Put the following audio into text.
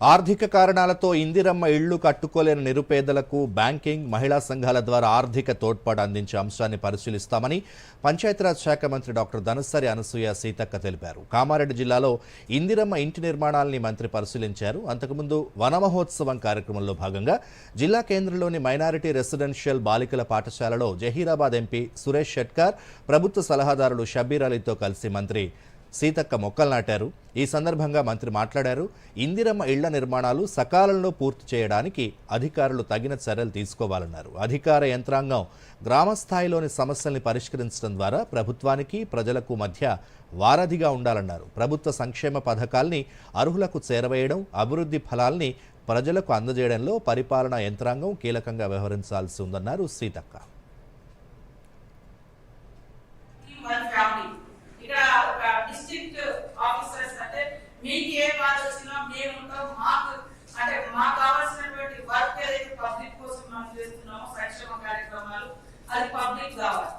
ఆర్థిక కారణాలతో ఇందిరమ్మ ఇళ్ళు కట్టుకోలేని నిరుపేదలకు బ్యాంకింగ్ మహిళా సంఘాల ద్వారా ఆర్థిక తోడ్పాటు అందించే అంశాన్ని పరిశీలిస్తామని పంచాయతీరాజ్ శాఖ మంత్రి డాక్టర్ ధనసరి అనసూయ సీతక్క తెలిపారు. కామారెడ్డి జిల్లాలో ఇందిరమ్మ ఇంటి నిర్మాణాలని మంత్రి పరిశీలించారు. అంతకుముందు వనమహోత్సవం కార్యక్రమంలో భాగంగా జిల్లా కేంద్రంలోని మైనారిటీ రెసిడెన్షియల్ బాలికల పాఠశాలలో జహీరాబాద్ ఎంపీ సురేష్ షెట్కార్ ప్రభుత్వ సలహాదారులు షబీర్ అలీతో కలిసి మంత్రి సీతక్క మొక్కలు నాటారు. ఈ సందర్భంగా మంత్రి మాట్లాడారు. ఇందిరమ్మ ఇళ్ళ నిర్మాణాలు సకాలంలో పూర్తి చేయడానికి అధికారులు తగిన చర్యలు తీసుకోవాలన్నారు. అధికార యంత్రాంగం గ్రామ స్థాయిలోని సమస్యల్ని పరిష్కరించడం ద్వారా ప్రభుత్వానికి ప్రజలకు మధ్య వారధిగా ఉండాలన్నారు. ప్రభుత్వ సంక్షేమ పథకాల్ని అర్హులకు చేరవేయడం అభివృద్ధి ఫలాల్ని ప్రజలకు అందజేయడంలో పరిపాలనా యంత్రాంగం కీలకంగా వ్యవహరించాల్సి ఉందన్నారు సీతక్క. డిస్ట్రిక్ట్ ఆఫీసర్స్ అంటే మీకు ఏ బాధ వచ్చినా మేము ఉంటాం. మాకు అంటే మాకు కావాల్సినటువంటి వర్క్ ఏదైతే పబ్లిక్ కోసం మనం చేస్తున్నామో సంక్షేమ కార్యక్రమాలు అది పబ్లిక్ కావాలి.